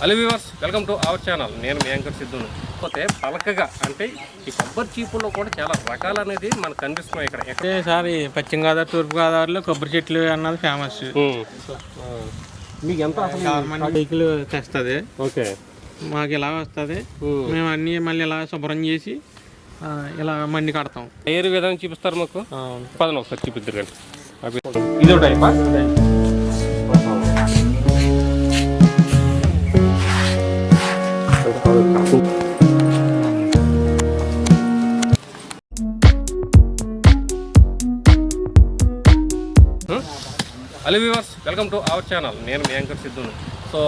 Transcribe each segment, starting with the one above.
Hello viewers welcome to our channel. నేను మీ anchor సిద్ధును. పోతే పలకగా అంటే ఈ కొబ్బరి చీపుల్లో కూడా చాలా రకాలు అనేది మనకు కనిపిస్తున్నాయి ఇక్కడ. అంటే సార్ ఈ పశ్చిమ గోదావరి తూర్పు గోదావరిలో కొబ్బరి చెట్లు అన్నది ఫేమస్ మీకు ఎంత వెహికల్ తెస్తుంది. ఓకే. మాకు ఇలా వస్తుంది. మేము అన్నీ మళ్ళీ ఇలా శుభ్రం చేసి ఇలా మండి కడతాం. ఏ విధానం చూపిస్తారు మాకు? పదన ఒకసారి చూపిద్దరు కానీ. ఇది టైపా hello viewers welcome to our channel. నేను మీ యాంకర్ సిద్ధును సో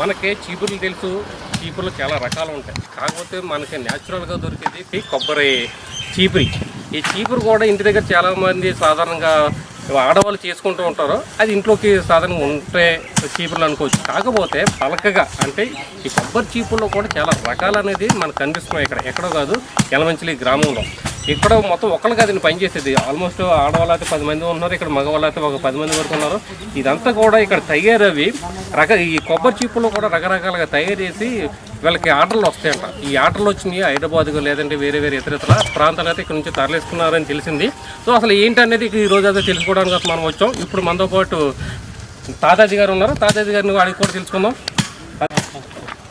మనకి చీపుర్లు తెలుసు. చీపుర్లు చాలా రకాలు ఉంటాయి. కాకపోతే మనకి న్యాచురల్గా దొరికేది కొబ్బరి చీపురి. ఈ చీపురు కూడా ఇంటి దగ్గర చాలామంది సాధారణంగా ఆడవాళ్ళు చేసుకుంటూ ఉంటారు అది ఇంట్లోకి సాధారణంగా ఉంటే చీపుర్లు అనుకోవచ్చు. కాకపోతే పలకగా అంటే ఈ కొబ్బరి చీపుర్లో కూడా చాలా రకాలు అనేది మనకు కనిపిస్తున్నాయి ఇక్కడ. ఎక్కడో కాదు ఎలమంచిలి గ్రామంలో. ఇక్కడ మొత్తం ఒకళ్ళు కాదు పని చేసేది. ఆల్మోస్ట్ ఆడవాళ్ళు అయితే పది మంది ఉన్నారు ఇక్కడ మగవాళ్ళు అయితే ఒక పది మంది వరకు ఉన్నారు. ఇదంతా కూడా ఇక్కడ తయారవి రక ఈ కొబ్బరి చీపులు కూడా రకరకాలుగా తయారు చేసి వీళ్ళకి ఆర్డర్లు వస్తాయంట. ఈ ఆర్డర్లు వచ్చినాయి హైదరాబాద్కు లేదంటే వేరే వేరే ఇతర ఇతర ప్రాంతాలు అయితే ఇక్కడ నుంచి తరలిస్తున్నారని తెలిసింది. సో అసలు ఏంటనేది ఈ రోజు అయితే తెలుసుకోవడానికి మనం వచ్చాం. ఇప్పుడు మనతో పాటు తాతాజీ గారు ఉన్నారు. తాతాజీ గారిని వాడికి కూడా తెలుసుకుందాం.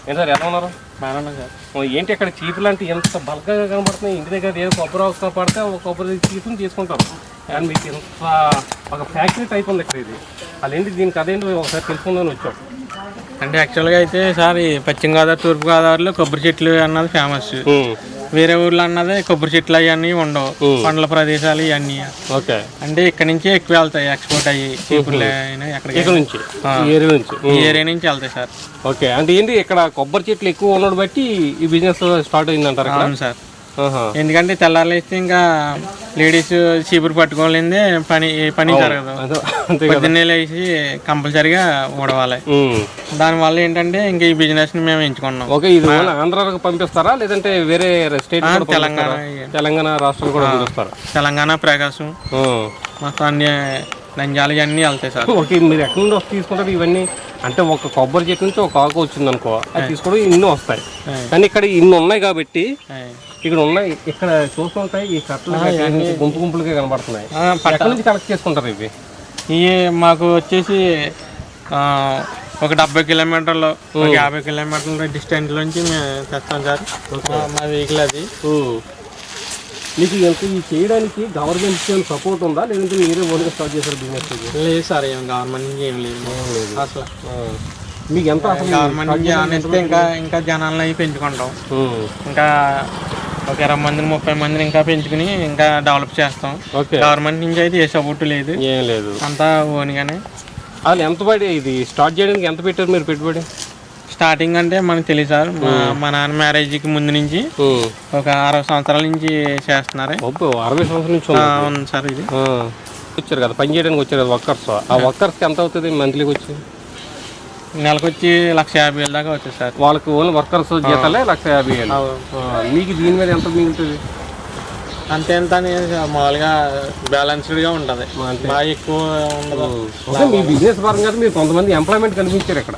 ఏం సార్ ఎలా ఉన్నారు? ఏంటి అక్కడ చీపులు అంటే ఎంత బల్కగా కనబడుతున్నాయి? ఇంటి దగ్గర ఏదో కొబ్బరి అవసరం పడితే ఒక కొబ్బరి చీపుని తీసుకుంటారు కానీ మీకు ఇంత ఒక ఫ్యాక్టరీ టైప్ ఉంది ఇక్కడ ఇది. అదేంటి దీనికి అదేంటి ఒకసారి తెలుసుకుందని వచ్చాం. అంటే యాక్చువల్గా అయితే సార్ ఈ పశ్చిమ గోదావరి తూర్పు గోదావరిలో కొబ్బరి చెట్లు అన్నది ఫేమస్ వేరే ఊర్లో అన్నది కొబ్బరి చెట్లు అవన్నీ ఉండవు. పండ్ల ప్రదేశాలు ఇవన్నీ. ఓకే అంటే ఇక్కడ నుంచే ఎక్కువ వెళ్తాయి ఎక్స్పోర్ట్ అయ్యి చీపుర్లు అయినా ఎక్కడికి ఇక్కడ నుంచి? ఈ ఏరియా నుంచి? ఈ ఏరియా నుంచి వెళ్తాయి సార్. ఓకే అంటే ఏంటి ఇక్కడ కొబ్బరి చెట్లు ఎక్కువ ఉండడం బట్టి ఈ బిజినెస్ స్టార్ట్ అయిందంటారు అవును సార్. ఎందుకంటే తెల్లారులేస్తే ఇంకా లేడీస్ చీపురు పట్టుకోలేందే పని పని జరగదు. పొద్దున్నే లేచి కంపల్సరిగా ఊడవాలి. దానివల్ల ఏంటంటే ఇంకా ఈ బిజినెస్ని మేము ఎంచుకున్నాం. ఓకే ఇది ఓన్లీ ఆంధ్రాకు పంపిస్తారా? లేదంటే వేరే స్టేట్ తెలంగాణ? తెలంగాణ రాష్ట్రాలు కూడా పంపిస్తారా? తెలంగాణ ప్రకాశం. మొత్తం అన్ని నంజాలు ఇవన్నీ వెళ్తాయి సార్. ఓకే మీరు ఎక్కడి నుండి వస్తే తీసుకుంటారు? ఇవన్నీ అంటే ఒక కొబ్బరి చెట్టు నుంచి ఒక ఆకు వచ్చింది అనుకో అది తీసుకోవడం ఇన్ని వస్తాయి. కానీ ఇక్కడ ఇన్ని ఉన్నాయి కాబట్టి. ఇక్కడ ఉన్నాయి ఇక్కడ చూస్తుంటాయి ఈ కట్టలు గుంపు గుంపులుగా కనబడుతున్నాయి. ఎక్కడి నుంచి కలెక్ట్ చేసుకుంటారు ఇవి? ఇవి మాకు వచ్చేసి ఒక డెబ్బై కిలోమీటర్లు యాభై కిలోమీటర్ల డిస్టెన్స్ నుంచి మేము తెస్తాం సార్. మా వెహికల్ అది. మీకు ఎంత ఈ చేయడానికి గవర్నమెంట్ సపోర్ట్ ఉందా? లేదంటే మీరే ఓన్గా స్టార్ట్ చేశారు బిజినెస్ ఇది? లేదు సార్ ఏం గవర్నమెంట్ నుంచి ఏం లేదు. అసలు మీకు ఎంత గవర్నమెంట్ నుంచి ఏమైనా ఇంకా ఇంకా జనాలను అవి పెంచుకుంటాం. ఇంకా ఒక ఇరవై మందిని ముప్పై మందిని ఇంకా పెంచుకుని ఇంకా డెవలప్ చేస్తాం. గవర్నమెంట్ నుంచి అయితే ఏ సపోర్ట్ లేదు. ఏం లేదు. అంతా ఓన్గానే. అసలు ఎంత పడి ఇది స్టార్ట్ చేయడానికి ఎంత పెట్టారు మీరు పెట్టుబడి? స్టార్టింగ్ అంటే మనకు తెలియదు సార్. మా నాన్న మ్యారేజ్కి ముందు నుంచి. ఒక అరవై సంవత్సరాల నుంచి చేస్తున్నారు. అరవై సంవత్సరాల నుంచి సార్ ఇది. వచ్చారు కదా పని చేయడానికి వచ్చారు కదా వర్కర్స్. ఆ వర్కర్స్కి ఎంత అవుతుంది మంత్లీకి వచ్చి? నెలకు వచ్చి లక్ష యాభై వేల దాకా వచ్చేది సార్. వాళ్ళకి ఓన్లీ వర్కర్స్ జీతాలే లక్ష యాభై వేలు. మీకు దీని మీద ఎంత మిగులుతుంది? అంతే మామూలుగా బ్యాలెన్స్డ్గా ఉంటుంది. బాగా ఎక్కువ ఉండదు. మీ బిజినెస్ పరంగా మీరు కొంతమంది ఎంప్లాయ్మెంట్ కనిపించారు ఇక్కడ.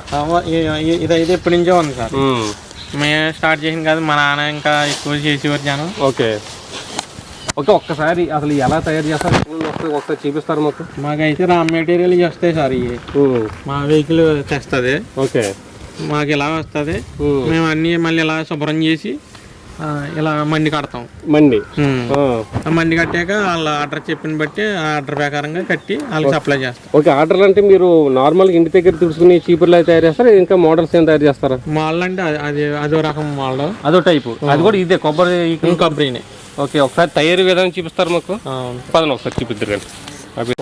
ఇదైతే ఎప్పటి నుంచో ఉంది సార్. మేము స్టార్ట్ చేసింది కాదు మా నాన్న ఇంకా ఎక్కువ చేసేవారు జనం. ఓకే. ఓకే ఒక్కసారి అసలు ఎలా తయారు చేస్తారు? ఒకసారి చూపిస్తారు మాకు. మాకైతే రా మెటీరియల్ వస్తాయి సార్ ఇవి. మా వెహికల్ తెస్తుంది. ఓకే. మాకు ఇలా వస్తుంది. మేము అన్నీ మళ్ళీ ఇలా శుభ్రం చేసి ఇలా మండి కడతాం. మండి. మండి కట్టాక వాళ్ళ ఆర్డర్ చెప్పిన బట్టి ఆ ఆర్డర్ ప్రకారంగా కట్టి వాళ్ళకి సప్లై చేస్తాం. ఓకే ఆర్డర్లు అంటే మీరు నార్మల్గా ఇంటి దగ్గర తుడుచుకుని చీపుర్లు తయారు చేస్తారా? ఇంకా మోడల్స్ ఏం తయారు చేస్తారా? మాల్ అంటే అది- అది రకం మాల్ అదో టైపు. అది కూడా ఇదే కొబ్బరి ఈ- కొబ్బరిని ఓకే ఒకసారి తయారీ విధానం చూపిస్తారు మాకు? పదండి ఒకసారి చూపిద్దరు కానీ అవి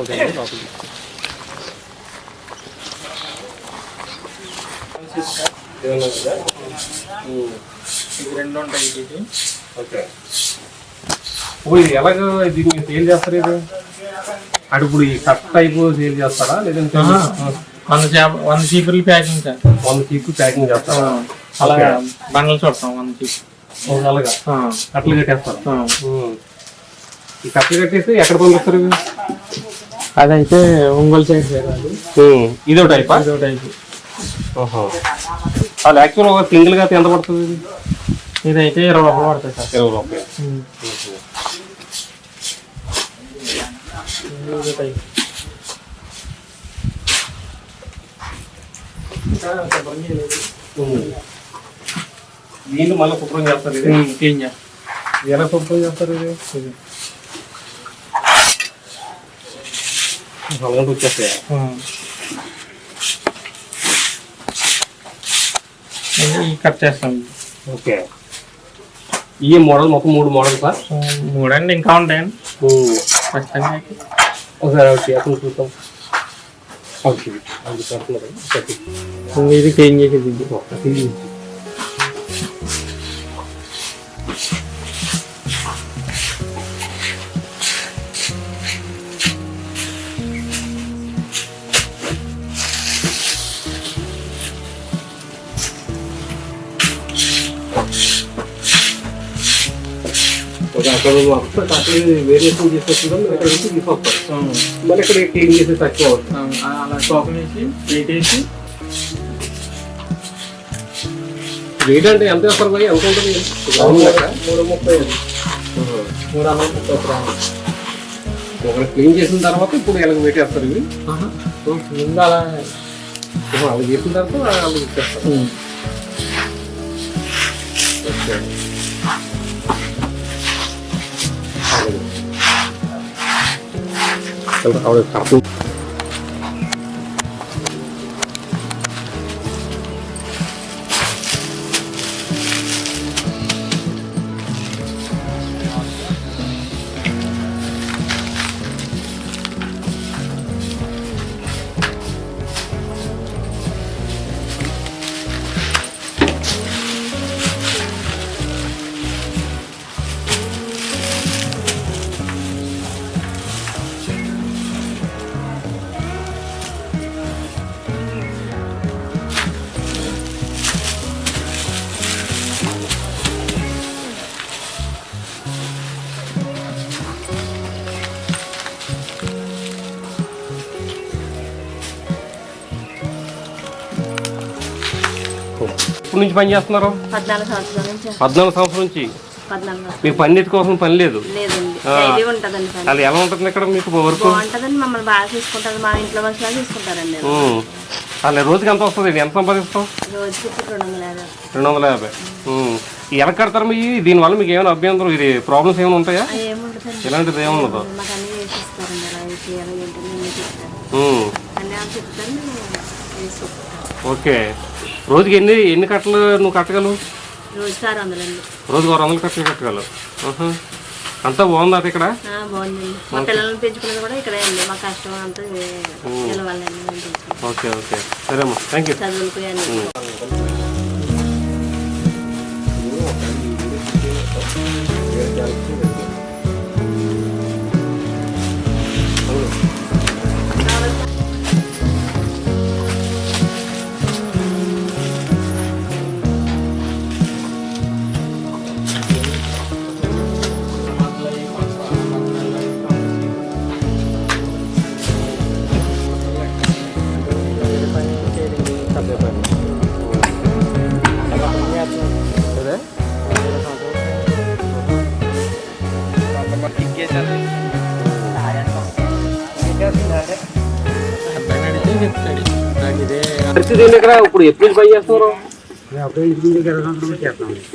రెండు ఉంటాయి ఇది. ఓకే. ఓ ఇది ఎలాగ దీన్ని సేల్ చేస్తారు ఇది? అటు ఇప్పుడు ఈ కట్ టైప్ సేల్ చేస్తారా లేదంటే వంద చేప వంద ప్యాకింగ్ సార్ వంద చీప్ ప్యాకింగ్ చేస్తారా? అలా బండలు చూడతాం వంద చీపు ఓ, అలాగా. కట్టలు కట్టేస్తారు. ఈ కట్టలు కట్టేసి ఎక్కడ పంపిస్తారు ఇవి? అదైతే ఒంగోలు సైడ్ ఇదో టైపా? ఇదో టైపు. అది యాక్చువల్ ఒక సింగిల్గా ఎంత పడుతుంది ఇది? ఇదైతే ఇరవై రూపాయలు పడుతుంది సార్ ఇరవై రూపాయలు దీన్ని మళ్ళీ శుభ్రం చేస్తారు ఇది క్లీన్ చేస్తాం ఇది ఎలా శుభ్రం చేస్తారు ఇది అలాంటి వచ్చేస్తాయి ఇది కట్ చేస్తాం ఓకే ఈ మోడల్ మొత్తం మూడు మోడల్ సార్. మూడండి ఇంకా ఉంటాయండి. ఖచ్చితంగా. ఒకసారి ఒకటి అతను చూద్దాం. ఇది క్లీన్ చేసేది. అక్కడ అక్కడ వేరియేషన్ తీసుకొస్తుందా మరి ఇక్కడ నుంచి తీసుకొస్తాం మరి ఇక్కడ క్లీన్ చేసి తక్కువ అవుతుంది అలా వేసి వెయిట్ వేసి రేట్ అంటే ఎంత వేస్తారు పోయి ఎంత ఉంటుంది? మూడు ముప్పై. మూడు వందల ముప్పై గ్రాములు. ఒకటి క్లీన్ చేసిన తర్వాత ఇప్పుడు ఇలా పెట్టేస్తారు ఇవి. ముందు అలా అలా చేసిన తర్వాత అలా ఇచ్చేస్తారు. ఓకే. అలాగే. చాలా ఇప్పుడు నుంచి పని చేస్తున్నారు? పద్నాలుగు సంవత్సరాల నుంచి. పద్నాలుగు సంవత్సరం నుంచి? మీకు పని ఎత్తుకోవాల్సిన పని లేదు? అది ఎలా ఉంటుంది ఇక్కడ మీకు వర్క్? బాగుంటుందండి. మమ్మల్ని బాగా చూసుకుంటారు. మా ఇంట్లో మనుషులు చూసుకుంటారండి. అలా రోజుకి ఎంత వస్తుంది? ఎంత సంపాదిస్తాం రెండు వందల యాభై. ఎలా కడతారు మీ దీనివల్ల మీకు ఏమైనా అభ్యంతరం ఇది ప్రాబ్లమ్స్ ఏమైనా ఉంటాయా? ఇలాంటిది ఏముండదు మాకు ఓకే. రోజుకి ఎన్ని ఎన్ని కట్టలు నువ్వు కట్టగలవు? రోజుకి ఆరు వందల కట్టలు కట్టగలవు. అంతా బాగుంది అది ఇక్కడ? Okay okay. సరేమ్మా థ్యాంక్ యూ అన్ని చెప్తాడు నాకు ఇదే ఇక్కడ ఇప్పుడు ఎప్పుడు పని చేస్తున్నారు?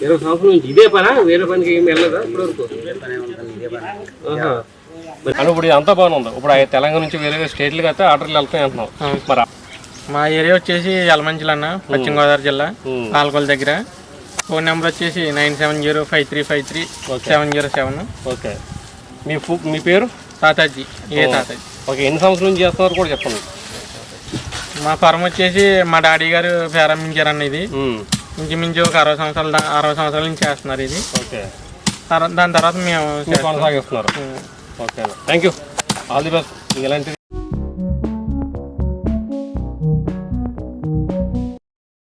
ఇరవై సంవత్సరం నుంచి ఇదే పనా? వేరే పనికి ఏం వెళ్ళదా ఇప్పుడు వరకు? ఆహా. మరి అంటే ఇప్పుడు అంతా బాగానే ఉంది. ఇప్పుడు ఆ తెలంగాణ నుంచి వేరే వేరే స్టేట్లకి అయితే ఆర్డర్లు వెళ్తాయి అంటున్నాం. మరి మా ఏరియా వచ్చేసి యలమంచిలి అన్న పశ్చిమ గోదావరి జిల్లా. పాలకొల దగ్గర. ఫోన్ నెంబర్ వచ్చేసి nine seven zero five three five three seven zero seven. Okay. మీ ఫు- మీ పేరు? తాతాజీ ఏ తాతాజీ. ఓకే ఎన్ని సంవత్సరాల నుంచి చేస్తున్నారు కూడా చెప్పండి. మా ఫార్మ్ వచ్చేసి మా డాడీ గారు ప్రారంభించారన్న ఇది. ఇంచుమించు ఒక అరవై సంవత్సరాల దా- అరవై సంవత్సరాల నుంచి చేస్తున్నారు ఇది. ఓకే. తర్వా- దాని తర్వాత మేము కొనసాగిస్తున్నారు. Okay. Thank you all the best ఇలాంటి